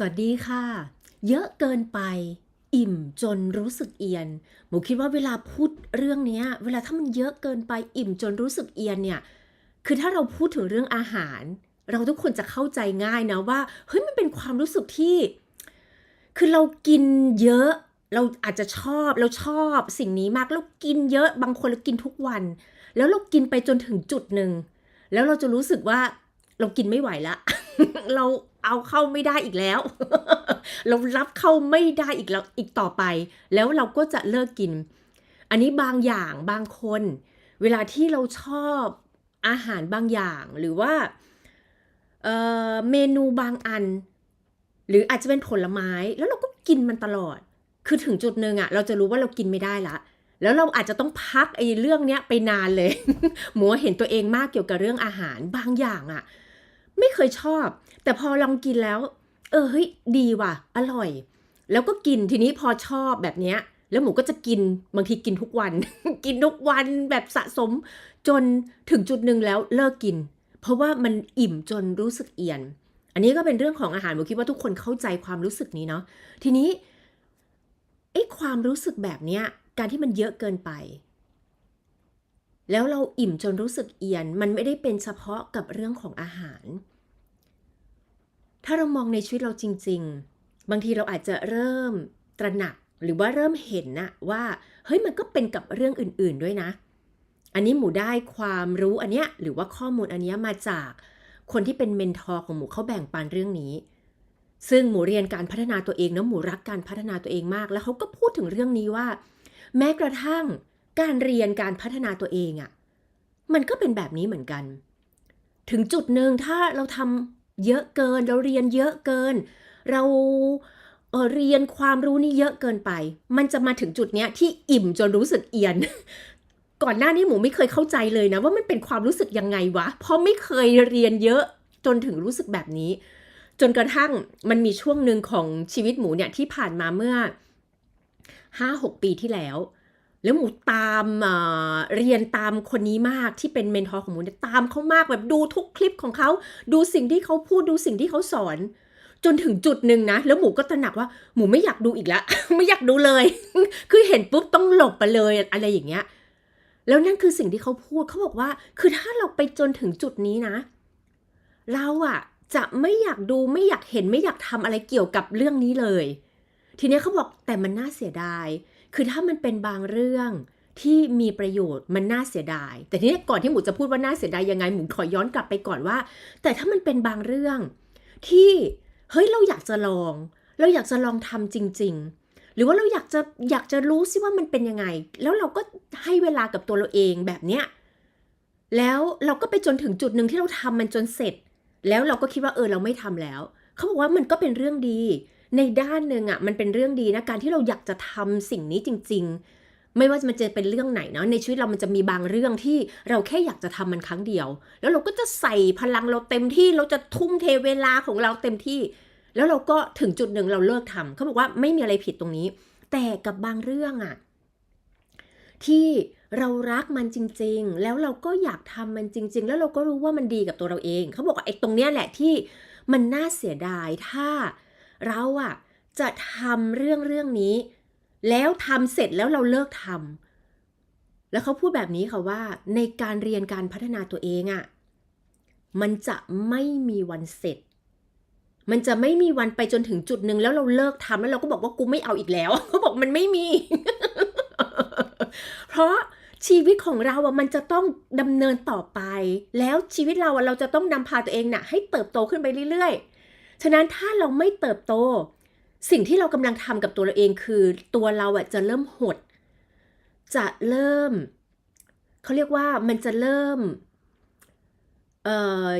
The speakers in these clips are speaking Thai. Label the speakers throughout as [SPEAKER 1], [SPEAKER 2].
[SPEAKER 1] สวัสดีค่ะ เยอะเกินไปอิ่มจนรู้สึกเอียน หมูคิดว่าเวลาพูดเรื่องนี้เวลาถ้ามันเยอะเกินไปอิ่มจนรู้สึกเอียนเนี่ยคือถ้าเราพูดถึงเรื่องอาหาร เราทุกคนจะเข้าใจง่ายนะว่าเฮ้ยมันเป็นความรู้สึกที่ คือเรากินเยอะ เราอาจจะชอบเราชอบสิ่งนี้มากเรากินเยอะบางคนเรากินทุกวัน แล้วเรากินไปจนถึงจุดหนึ่งแล้วเราจะรู้สึกว่าเรากินไม่ไหวละเรา เอาเข้าไม่ได้อีกแล้ว เรารับเข้าไม่ได้อีกแล้วอีกต่อไป แล้วเราก็จะเลิกกิน อันนี้บางอย่างบางคน เวลาที่เราชอบอาหารบางอย่างหรือว่าเเมนูบางอัน หรืออาจจะเป็นผลไม้แล้วเราก็กินมันตลอด คือถึงจุดหนึ่งอะเราจะรู้ว่าเรากินไม่ได้ละแล้วเราอาจจะต้องพักไอ้เรื่องเนี้ยไปนานเลย หมูเห็นตัวเองมากเกี่ยวกับเรื่องอาหารบางอย่างอะไม่เคยชอบ แต่พอลองกินแล้ว เออเฮ้ยดีว่ะ อร่อย แล้วก็กินทีนี้พอชอบแบบเนี้ย แล้วหมูก็จะกินบางทีกินทุกวัน กินทุกวันแบบสะสม จนถึงจุดหนึ่งแล้วเลิกกิน เพราะว่ามันอิ่มจนรู้สึกเอียน อันนี้ก็เป็นเรื่องของอาหารหมูคิดว่าทุกคนเข้าใจความรู้สึกนี้เนาะทีนี้ไอ้ความรู้สึกแบบเนี้ยการที่มันเยอะเกินไป แล้วเราอิ่มจนรู้สึกเอียน มันไม่ได้เป็นเฉพาะกับเรื่องของอาหาร ถ้าเรามองในชีวิตเราจริง ๆ บางทีเราอาจจะเริ่มตระหนักหรือว่าเริ่มเห็นนะว่าเฮ้ยมันก็เป็นกับเรื่องอื่นๆด้วยนะ อันนี้หมูได้ความรู้อันเนี้ยหรือว่าข้อมูลอันเนี้ยมาจากคนที่เป็นเมนทอร์ของหมูเขาแบ่งปันเรื่องนี้ ซึ่งหมูเรียนการพัฒนาตัวเองนะหมูรักการพัฒนาตัวเองมาก แล้วเขาก็พูดถึงเรื่องนี้ว่า แม้กระทั่งการเรียนการพัฒนาตัวเองอะ่ะมันก็เป็นแบบนี้เหมือนกัน ถึงจุดหนึ่งถ้าเราทำ เยอะเกิน เราเรียนเยอะเกิน เราเเรียนความรู้นี่เยอะเกินไป มันจะมาถึงจุดเนี้ยที่อิ่มจนรู้สึกเอียน ก่อนหน้านี้หมูไม่เคยเข้าใจเลยนะ ว่ามันเป็นความรู้สึกยังไงวะ เพราะไม่เคยเรียนเยอะจนถึงรู้สึกแบบนี้ จนกระทั่งมันมีช่วงหนึ่งของชีวิตหมูเนี่ยที่ผ่านมาเมื่อห้าหกปีที่แล้ว แล้วหมูตามเรียนตามคนนี้มากที่เป็นเมนทอร์ของหมูเนี่ยตามเขามากแบบดูทุกคลิปของเขาดูสิ่งที่เขาพูดดูสิ่งที่เขาสอน จนถึงจุดหนึ่งนะ แล้วหมูก็ตระหนักว่าหมูไม่อยากดูอีกแล้ว ไม่อยากดูเลย คือเห็นปุ๊บต้องหลบไปเลยอะไรอย่างเงี้ยแล้วนั่นคือสิ่งที่เขาพูดเขาบอกว่า คือถ้าเราไปจนถึงจุดนี้นะ เราอะจะไม่อยากดูไม่อยากเห็นไม่อยากทำอะไรเกี่ยวกับเรื่องนี้เลย ทีเนี้ยเขาบอกแต่มันน่าเสียดาย คือถ้ามันเป็นบางเรื่องที่มีประโยชน์มันน่าเสียดาย แต่ทีนี้ก่อนที่หมูจะพูดว่าน่าเสียดายยังไงหมูขอย้อนกลับไปก่อนว่า แต่ถ้ามันเป็นบางเรื่องที่เฮ้ยเราอยากจะลอง เราอยากจะลองทำจริง ๆ หรือว่าเราอยากจะอยากจะรู้สิว่ามันเป็นยังไง แล้วเราก็ให้เวลากับตัวเราเองแบบเนี้ยแล้วเราก็ไปจนถึงจุดหนึ่งที่เราทำมันจนเสร็จ แล้วเราก็คิดว่าเออเราไม่ทำแล้ว เขาบอกว่ามันก็เป็นเรื่องดี ในด้านหนึ่งอะ่ะมันเป็นเรื่องดีนะการที่เราอยากจะทำสิ่งนี้จริง ๆ ไม่ว่ามันจะเป็นเรื่องไหนเนาะในชีวิตเรามันจะมีบางเรื่องที่เราแค่อยากจะทำมันครั้งเดียว แล้วเราก็จะใส่พลังเราเต็มที่เราจะทุ่มเทเวลาของเราเต็มที่ แล้วเราก็ถึงจุดหนึ่งเราเลิกทำเขาบอกว่าไม่มีอะไรผิดตรงนี้ แต่กับบางเรื่องอะที่เรารักมันจริง ๆ แล้วเราก็อยากทำมันจริง ๆ แล้วเราก็รู้ว่ามันดีกับตัวเราเอง เขาบอกว่าไอ้ตรงเนี้ยแหละที่มันน่าเสียดายถ้า เราอะจะทำเรื่องเรื่องนี้ แล้วทำเสร็จแล้วเราเลิกทำแล้วเขาพูดแบบนี้ค่ะว่า ในการเรียนการพัฒนาตัวเองอะมันจะไม่มีวันเสร็จ มันจะไม่มีวันไปจนถึงจุดหนึ่งแล้วเราเลิกทำแล้วเราก็บอกว่ากูไม่เอาอีกแล้วเขาบอกมันไม่มี เพราะชีวิตของเราอะมันจะต้องดำเนินต่อไป แล้วชีวิตเราอะเราจะต้องนำพาตัวเองน่ะ ให้เติบโตขึ้นไปเรื่อยๆ ฉะนั้นถ้าเราไม่เติบโต สิ่งที่เรากำลังทำกับตัวเราเองคือ ตัวเราอะจะเริ่มหด จะเริ่ม เขาเรียกว่ามันจะเริ่มเอ่อ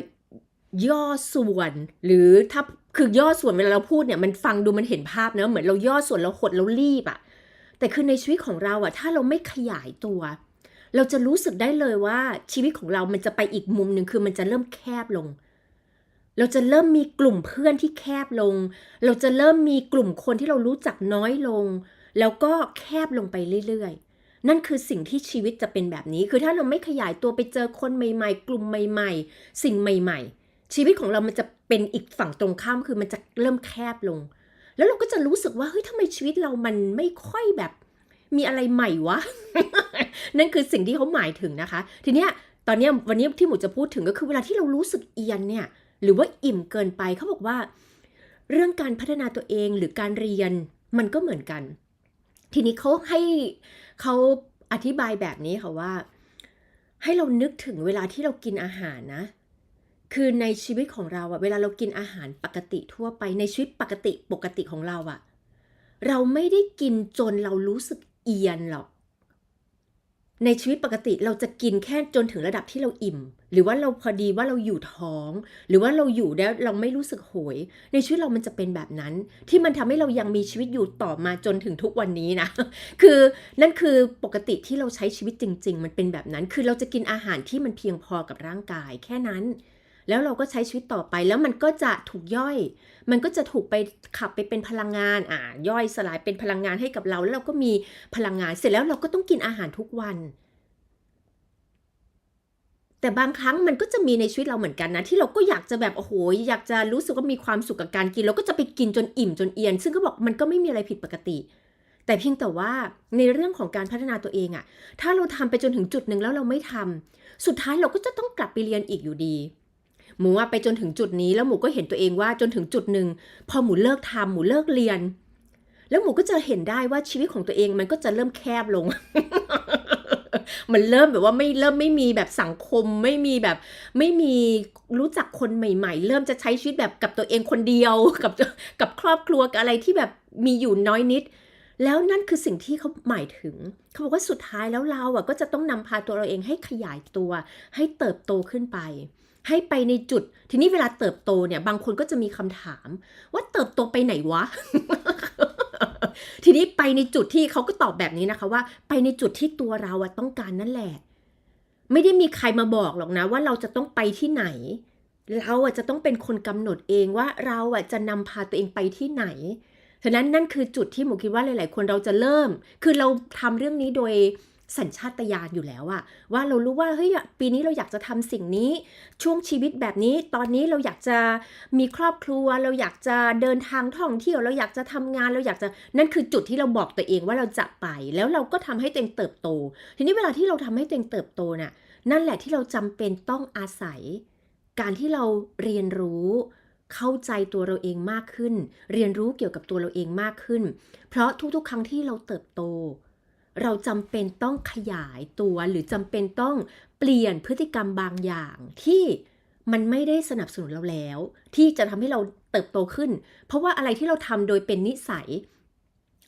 [SPEAKER 1] ย่อส่วนหรือถ้าคือย่อส่วนเวลาเราพูดเนี่ยมันฟังดูมันเห็นภาพเนอะเหมือนเราย่อส่วนเราหดเรารีบอะแต่คือในชีวิตของเราอะถ้าเราไม่ขยายตัว เราจะรู้สึกได้เลยว่าชีวิตของเรามันจะไปอีกมุมหนึ่งคือมันจะเริ่มแคบลง เราจะเริ่มมีกลุ่มเพื่อนที่แคบลง เราจะเริ่มมีกลุ่มคนที่เรารู้จักน้อยลง แล้วก็แคบลงไปเรื่อยๆ นั่นคือสิ่งที่ชีวิตจะเป็นแบบนี้ คือถ้าเราไม่ขยายตัวไปเจอคนใหม่ ๆ กลุ่มใหม่ ๆ สิ่งใหม่ ๆ ชีวิตของเรามันจะเป็นอีกฝั่งตรงข้ามคือมันจะเริ่มแคบลง แล้วเราก็จะรู้สึกว่าเฮ้ยทำไมชีวิตเรามันไม่ค่อยแบบมีอะไรใหม่วะ นั่นคือสิ่งที่เขาหมายถึงนะคะ ทีเนี้ยตอนเนี้ยวันนี้ที่หมูจะพูดถึงก็คือเวลาที่เรารู้สึกเอียนเนี่ย หรือว่าอิ่มเกินไปเขาบอกว่า เรื่องการพัฒนาตัวเองหรือการเรียนมันก็เหมือนกัน ทีนี้เขาให้เขาอธิบายแบบนี้ค่ะว่า ให้เรานึกถึงเวลาที่เรากินอาหารนะ คือในชีวิตของเราอะเวลาเรากินอาหารปกติทั่วไปในชีวิตปกติปกติของเราอะเราไม่ได้กินจนเรารู้สึกเอียนหรอก ในชีวิตปกติเราจะกินแค่จนถึงระดับที่เราอิ่ม หรือว่าเราพอดีว่าเราอยู่ท้อง หรือว่าเราอยู่แล้วเราไม่รู้สึกโหย ในชีวิตเรามันจะเป็นแบบนั้น ที่มันทำให้เรายังมีชีวิตอยู่ต่อมาจนถึงทุกวันนี้นะคือนั่นคือปกติที่เราใช้ชีวิตจริง ๆ มันเป็นแบบนั้น คือเราจะกินอาหารที่มันเพียงพอกับร่างกายแค่นั้น แล้วเราก็ใช้ชีวิตต่อไป แล้วมันก็จะถูกย่อย มันก็จะถูกไปขับไปเป็นพลังงานอ่าย่อยสลายเป็นพลังงานให้กับเรา แล้วเราก็มีพลังงาน เสร็จแล้วเราก็ต้องกินอาหารทุกวัน แต่บางครั้งมันก็จะมีในชีวิตเราเหมือนกันนะ ที่เราก็อยากจะแบบโอ้โหอยากจะรู้สึกว่ามีความสุขกับการกินเราก็จะไปกินจนอิ่มจนเอียน ซึ่งก็บอกมันก็ไม่มีอะไรผิดปกติแต่เพียงแต่ว่าในเรื่องของการพัฒนาตัวเองอะถ้าเราทำไปจนถึงจุดหนึ่งแล้วเราไม่ทำสุดท้ายเราก็จะต้องกลับไปเรียนอีกอยู่ดี หมูไปจนถึงจุดนี้แล้วหมูก็เห็นตัวเองว่าจนถึงจุดหนึ่งพอหมูเลิกทำหมูเลิกเรียน แล้วหมูก็จะเห็นได้ว่าชีวิตของตัวเองมันก็จะเริ่มแคบลง มันเริ่มแบบว่าไม่เริ่มไม่มีแบบสังคมไม่มีแบบ ไม่มีรู้จักคนใหม่ ๆ เริ่มจะใช้ชีวิตแบบกับตัวเองคนเดียวกับกับครอบครัวกับอะไรที่แบบมีอยู่น้อยนิดแล้วนั่นคือสิ่งที่เขาหมายถึง เขาบอกว่าสุดท้ายแล้วเราอะก็จะต้องนำพาตัวเราเองให้ขยายตัว ให้เติบโตขึ้นไป ให้ไปในจุด ทีนี้เวลาเติบโตเนี่ยบางคนก็จะมีคำถาม ว่าเติบโตไปไหนวะ ทีนี้ไปในจุดที่เขาก็ตอบแบบนี้นะคะว่า ไปในจุดที่ตัวเราอะต้องการนั่นแหละ ไม่ได้มีใครมาบอกหรอกนะ ว่าเราจะต้องไปที่ไหน เราอะจะต้องเป็นคนกำหนดเองว่าเราอะจะนำพาตัวเองไปที่ไหนฉะนั้นนั่นคือจุดที่หมูคิดว่าหลาย ๆ คนเราจะเริ่ม คือเราทำเรื่องนี้โดย สัญชาตญาณอยู่แล้วอะว่าเรารู้ว่าเฮ้ยปีนี้เราอยากจะทำสิ่งนี้ช่วงชีวิตแบบนี้ ตอนนี้เราอยากจะมีครอบครัว เราอยากจะเดินทางท่องเที่ยวเราอยากจะทำงานเราอยากจะนั่นคือจุดที่เราบอกตัวเองว่าเราจะไป แล้วเราก็ทำให้ตัวเองเติบโต ทีนี้เวลาที่เราทำให้ตัวเองเติบโตน่ะนั่นแหละที่เราจำเป็นต้องอาศัย การที่เราเรียนรู้เข้าใจตัวเราเองมากขึ้น เรียนรู้เกี่ยวกับตัวเราเองมากขึ้น เพราะทุกๆ ครั้งที่เราเติบโต เราจำเป็นต้องขยายตัว หรือจำเป็นต้องเปลี่ยนพฤติกรรมบางอย่างที่มันไม่ได้สนับสนุนเราแล้ว ที่จะทำให้เราเติบโตขึ้น เพราะว่าอะไรที่เราทำโดยเป็นนิสัย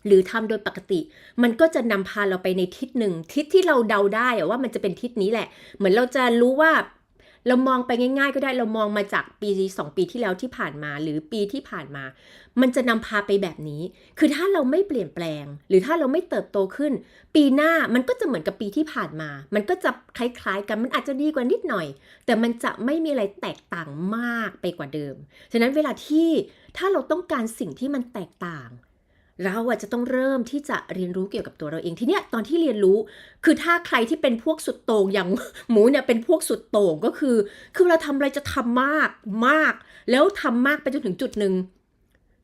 [SPEAKER 1] หรือทำโดยปกติ มันก็จะนำพาเราไปในทิศหนึ่ง ทิศที่เราเดาได้ว่ามันจะเป็นทิศนี้แหละ เหมือนเราจะรู้ว่า เรามองไปง่ายๆ ก็ได้เรามองมาจากปีสองปีที่แล้วที่ผ่านมาหรือปีที่ผ่านมา มันจะนำพาไปแบบนี้ คือถ้าเราไม่เปลี่ยนแปลง หรือถ้าเราไม่เติบโตขึ้น ปีหน้ามันก็จะเหมือนกับปีที่ผ่านมา มันก็จะคล้ายๆ กันมันอาจจะดีกว่านิดหน่อย แต่มันจะไม่มีอะไรแตกต่างมากไปกว่าเดิม ฉะนั้นเวลาที่ถ้าเราต้องการสิ่งที่มันแตกต่าง เราอะจะต้องเริ่มที่จะเรียนรู้เกี่ยวกับตัวเราเองทีเนี้ยตอนที่เรียนรู้ คือถ้าใครที่เป็นพวกสุดโต่งอย่างหมูเนี่ยเป็นพวกสุดโต่งก็คือ คือเราทำอะไรจะทำมากมาก แล้วทำมากไปจนถึงจุดหนึ่ง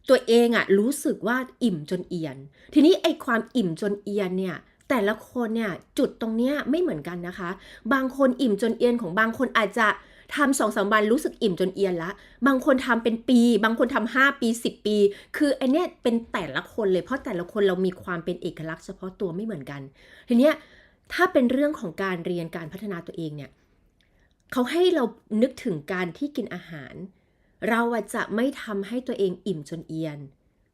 [SPEAKER 1] ตัวเองอะรู้สึกว่าอิ่มจนเอียน ทีนี้ไอ้ความอิ่มจนเอียนเนี่ยแต่ละคนเนี่ยจุดตรงเนี้ยไม่เหมือนกันนะคะ บางคนอิ่มจนเอียนของบางคนอาจจะ ทำสองสามวันรู้สึกอิ่มจนเอียนละ บางคนทำเป็นปี บางคนทำห้าปีสิบปี คือไอเนี้ยเป็นแต่ละคนเลยเพราะแต่ละคนเรามีความเป็นเอกลักษณ์เฉพาะตัวไม่เหมือนกัน ทีเนี้ยถ้าเป็นเรื่องของการเรียนการพัฒนาตัวเองเนี่ยเขาให้เรานึกถึงการที่กินอาหาร เราจะไม่ทำให้ตัวเองอิ่มจนเอียน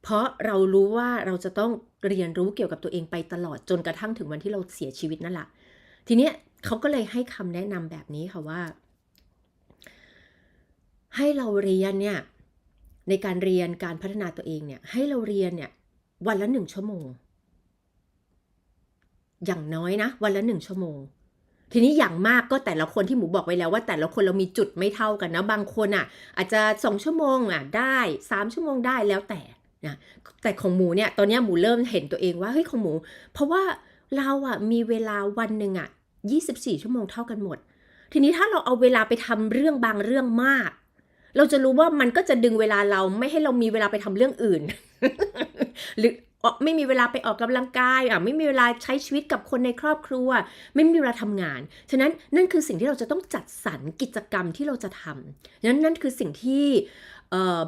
[SPEAKER 1] เพราะเรารู้ว่าเราจะต้องเรียนรู้เกี่ยวกับตัวเองไปตลอดจนกระทั่งถึงวันที่เราเสียชีวิตนั่นแหละทีเนี้ยเขาก็เลยให้คำแนะนำแบบนี้ค่ะว่า ให้เราเรียนเนี่ยในการเรียนการพัฒนาตัวเองเนี่ยให้เราเรียนเนี่ยวันละหนึ่งชั่วโมง อย่างน้อยนะ วันละหนึ่งชั่วโมง ทีนี้อย่างมากก็แต่ละคนที่หมูบอกไว้แล้วว่าแต่ละคนเรามีจุดไม่เท่ากันนะบางคนอะ อาจจะสองชั่วโมงอะได้สามชั่วโมงได้แล้วแต่นะแต่ของหมูเนี่ยตอนนี้หมูเริ่มเห็นตัวเองว่าเฮ้ยของหมู เพราะว่าเราอะมีเวลาวันหนึ่งอะยี่สิบสี่ชั่วโมงเท่ากันหมด ทีนี้ถ้าเราเอาเวลาไปทำเรื่องบางเรื่องมาก เราจะรู้ว่ามันก็จะดึงเวลาเราไม่ให้เรามีเวลาไปทำเรื่องอื่น หรือออกไม่มีเวลาไปออกกำลังกายอะไม่มีเวลาใช้ชีวิตกับคนในครอบครัว ไม่มีเวลาทำงาน ฉะนั้นนั่นคือสิ่งที่เราจะต้องจัดสรรกิจกรรมที่เราจะทำฉะนั้นนั่นคือสิ่งที่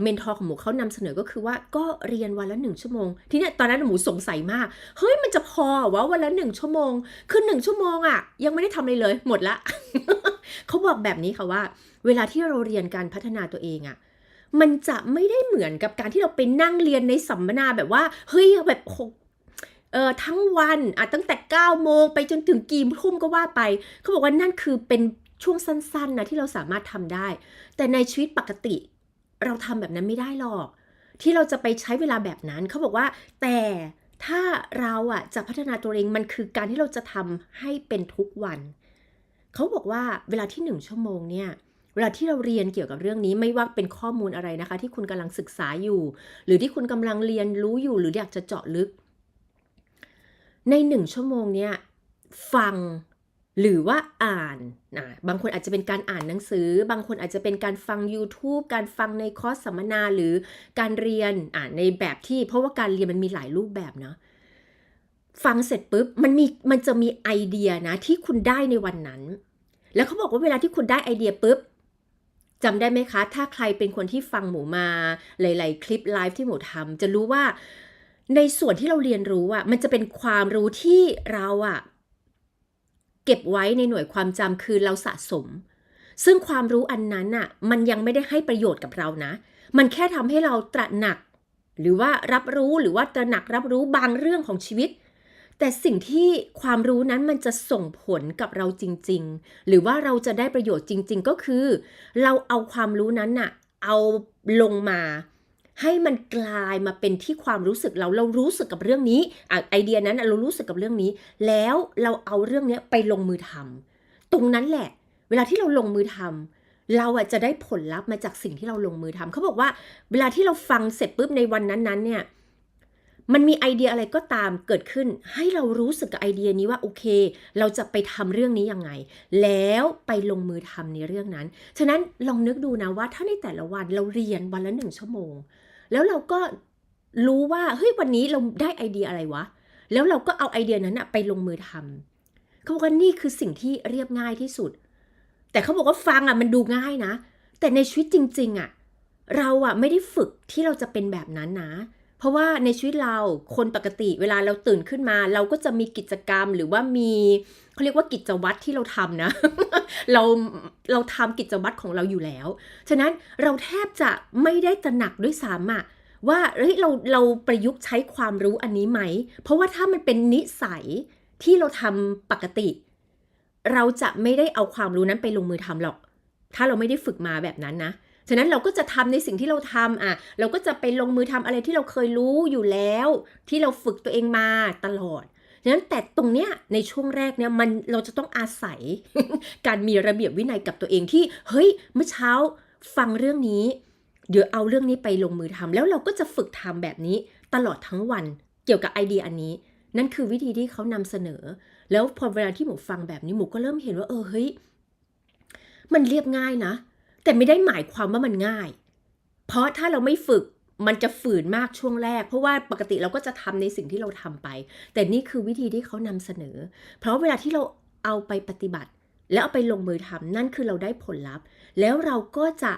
[SPEAKER 1] เมนทอร์ของหมูเขานำเสนอก็คือว่าก็เรียนวันละหนึ่งชั่วโมง ทีเนี้ยตอนนั้นหมูสงสัยมาก เฮ้ยมันจะพอวะวันละหนึ่งชั่วโมง คือหนึ่งชั่วโมงอะยังไม่ได้ทำอะไรเลย หมดละ เขาบอกแบบนี้ค่ะว่า เวลาที่เราเรียนการพัฒนาตัวเองอะมันจะไม่ได้เหมือนกับการที่เราไปนั่งเรียนในสัมมนาแบบว่า เฮ้ยแบบเออทั้งวันอะตั้งแต่9ก้าโมงไปจนถึงกี่ทุ่มก็ว่าไป เขาบอกว่านั่นคือเป็นช่วงสั้นๆนะที่เราสามารถทำได้ แต่ในชีวิตปกติ เราทำแบบนั้นไม่ได้หรอก ที่เราจะไปใช้เวลาแบบนั้นเขาบอกว่า แต่ถ้าเราอะจะพัฒนาตัวเองมันคือการที่เราจะทำให้เป็นทุกวัน เขาบอกว่าเวลาที่หนึ่งชั่วโมงเนี่ยเวลาที่เราเรียนเกี่ยวกับเรื่องนี้ไม่ว่าเป็นข้อมูลอะไรนะคะ ที่คุณกำลังศึกษาอยู่ หรือที่คุณกำลังเรียนรู้อยู่ หรืออยากจะเจาะลึก ในหนึ่งชั่วโมงเนี่ยฟัง หรือว่าอ่านนะบางคนอาจจะเป็นการอ่านหนังสือ บางคนอาจจะเป็นการฟัง YouTube การฟังในคอร์สสัมมนาหรือการเรียนอ่านในแบบที่ เพราะว่าการเรียนมันมีหลายรูปแบบเนาะฟังเสร็จปุ๊บมันมีมันจะมีไอเดียนะที่คุณได้ในวันนั้น แล้วเขาบอกว่าเวลาที่คุณได้ไอเดียปุ๊บจำได้ไหมคะ ถ้าใครเป็นคนที่ฟังหมูมาหลาย ๆ คลิปไลฟ์ที่หมูทำจะรู้ว่าในส่วนที่เราเรียนรู้อะมันจะเป็นความรู้ที่เราอะ เก็บไว้ในหน่วยความจำคือเราสะสม ซึ่งความรู้อันนั้นอะมันยังไม่ได้ให้ประโยชน์กับเรานะ มันแค่ทำให้เราตระหนัก หรือว่ารับรู้หรือว่าตระหนักรับรู้บางเรื่องของชีวิต แต่สิ่งที่ความรู้นั้นมันจะส่งผลกับเราจริง ๆ หรือว่าเราจะได้ประโยชน์จริง ๆ ก็คือ เราเอาความรู้นั้นน่ะเอาลงมา ให้มันกลายมาเป็นที่ความรู้สึกเราเรารู้สึกกับเรื่องนี้ไอเดียนั้นเรารู้สึกกับเรื่องนี้ แล้วเราเอาเรื่องนี้ไปลงมือทำตรงนั้นแหละ เวลาที่เราลงมือทำเราอะจะได้ผลลัพธ์มาจากสิ่งที่เราลงมือทำเขาบอกว่า เวลาที่เราฟังเสร็จปุ๊บในวันนั้นๆเนี่ย มันมีไอเดียอะไรก็ตามเกิดขึ้น ให้เรารู้สึกกับไอเดียนี้ว่าโอเค เราจะไปทำเรื่องนี้ยังไง แล้วไปลงมือทำในเรื่องนั้น ฉะนั้นลองนึกดูนะว่าถ้าในแต่ละวันเราเรียนวันละหนึ่งชั่วโมง แล้วเราก็รู้ว่าเฮ้ยวันนี้เราได้ไอเดียอะไรวะ แล้วเราก็เอาไอเดียนั้นอะไปลงมือทำเขาบอกว่านี่คือสิ่งที่เรียบง่ายที่สุด แต่เขาบอกว่าฟังอะมันดูง่ายนะ แต่ในชีวิตจริง ๆอะเราอะไม่ได้ฝึกที่เราจะเป็นแบบนั้นนะ ราะว่าในชีวิตเราคนปกติเวลาเราตื่นขึ้นมา เราก็จะมีกิจกรรมหรือว่ามีเขาเรียกว่ากิจวัตรที่เราทำนะ เราเราทำกิจวัตรของเราอยู่แล้ว ฉะนั้นเราแทบจะไม่ได้ตระหนักด้วยซ้ำอะว่าเฮ้ยเราเราประยุกต์ใช้ความรู้อันนี้ไหม เพราะว่าถ้ามันเป็นนิสัยที่เราทำปกติ เราจะไม่ได้เอาความรู้นั้นไปลงมือทำหรอก ถ้าเราไม่ได้ฝึกมาแบบนั้นนะ ฉะนั้นเราก็จะทำในสิ่งที่เราทำอะ เราก็จะไปลงมือทำอะไรที่เราเคยรู้อยู่แล้ว ที่เราฝึกตัวเองมาตลอดฉะนั้นแต่ตรงเนี้ยในช่วงแรกเนี่ยมันเราจะต้องอาศัย การมีระเบียบวินัยกับตัวเองที่เฮ้ยเมื่อเช้าฟังเรื่องนี้ เดี๋ยวเอาเรื่องนี้ไปลงมือทำแล้วเราก็จะฝึกทำแบบนี้ตลอดทั้งวันเกี่ยวกับไอเดียอันนี้ นั่นคือวิธีที่เขานำเสนอ แล้วพอเวลาที่หมูฟังแบบนี้หมูก็เริ่มเห็นว่าเออเฮ้ยมันเรียบง่ายนะ แต่ไม่ได้หมายความว่ามันง่าย เพราะถ้าเราไม่ฝึกมันจะฝืนมากช่วงแรก เพราะว่าปกติเราก็จะทำในสิ่งที่เราทำไป แต่นี่คือวิธีที่เขานำเสนอ เพราะเวลาที่เราเอาไปปฏิบัติ แล้วเอาไปลงมือทำนั่นคือเราได้ผลลัพธ์ แล้วเราก็จะ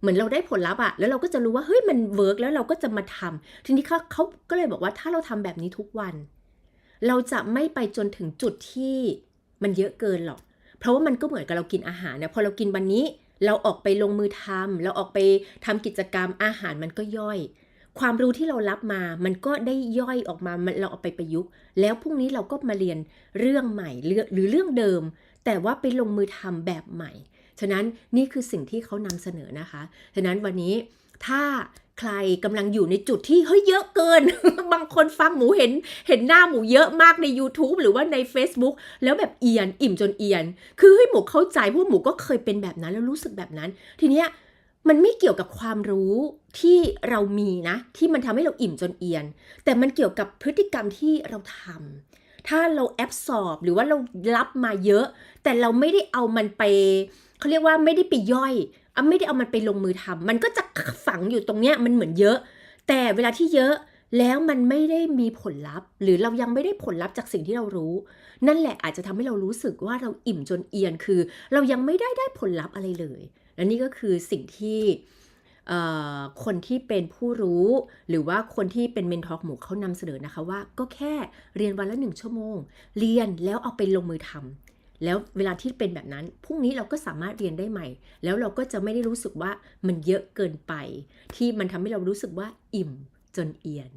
[SPEAKER 1] เหมือนเราได้ผลลัพธ์อะแล้วเราก็จะรู้ว่าเฮ้ยมันเวิร์กแล้วเราก็จะมาทำทีนี้เขาเขาก็เลยบอกว่าถ้าเราทำแบบนี้ทุกวัน เราจะไม่ไปจนถึงจุดที่มันเยอะเกินหรอก เพราะว่ามันก็เหมือนกับเรากินอาหารเนี่ยพอเรากินวันนี้ เราออกไปลงมือทำเราออกไปทำกิจกรรมอาหารมันก็ย่อย ความรู้ที่เรารับมา มันก็ได้ย่อยออกมามันเราเอาไปประยุกต์ แล้วพรุ่งนี้เราก็มาเรียนเรื่องใหม่หรือเรื่องเดิม แต่ว่าไปลงมือทำแบบใหม่ ฉะนั้นนี่คือสิ่งที่เขานำเสนอนะคะ ฉะนั้นวันนี้ถ้า ใครกำลังอยู่ในจุดที่เฮ้ยเยอะเกิน บางคนฟังหมูเห็นเห็นหน้าหมูเยอะมากใน YouTube หรือว่าใน Facebook แล้วแบบเอียนอิ่มจนเอียน คือเฮ้ยหมูเข้าใจเพราะหมูก็เคยเป็นแบบนั้นแล้วรู้สึกแบบนั้น ทีเนี้ยมันไม่เกี่ยวกับความรู้ที่เรามีนะ ที่มันทำให้เราอิ่มจนเอียน แต่มันเกี่ยวกับพฤติกรรมที่เราทำถ้าเราแอบสอบหรือว่าเรารับมาเยอะ แต่เราไม่ได้เอามันไปเขาเรียกว่าไม่ได้ไปย่อย อะไม่ได้เอามันไปลงมือทำมันก็จะฝังอยู่ตรงเนี้ยมันเหมือนเยอะ แต่เวลาที่เยอะแล้วมันไม่ได้มีผลลัพธ์ หรือเรายังไม่ได้ผลลัพธ์จากสิ่งที่เรารู้ นั่นแหละอาจจะทำให้เรารู้สึกว่าเราอิ่มจนเอียนคือ เรายังไม่ได้ได้ผลลัพธ์อะไรเลยและนี่ก็คือสิ่งที่คนที่เป็นผู้รู้ หรือว่าคนที่เป็นเมนทอร์หมู่เขานำเสนอนะคะว่าก็แค่เรียนวันละหนึ่งชั่วโมง เรียนแล้วเอาไปลงมือทำ แล้วเวลาที่เป็นแบบนั้นพรุ่งนี้เราก็สามารถเรียนได้ใหม่ แล้วเราก็จะไม่ได้รู้สึกว่ามันเยอะเกินไป ที่มันทำให้เรารู้สึกว่าอิ่มจนเอียน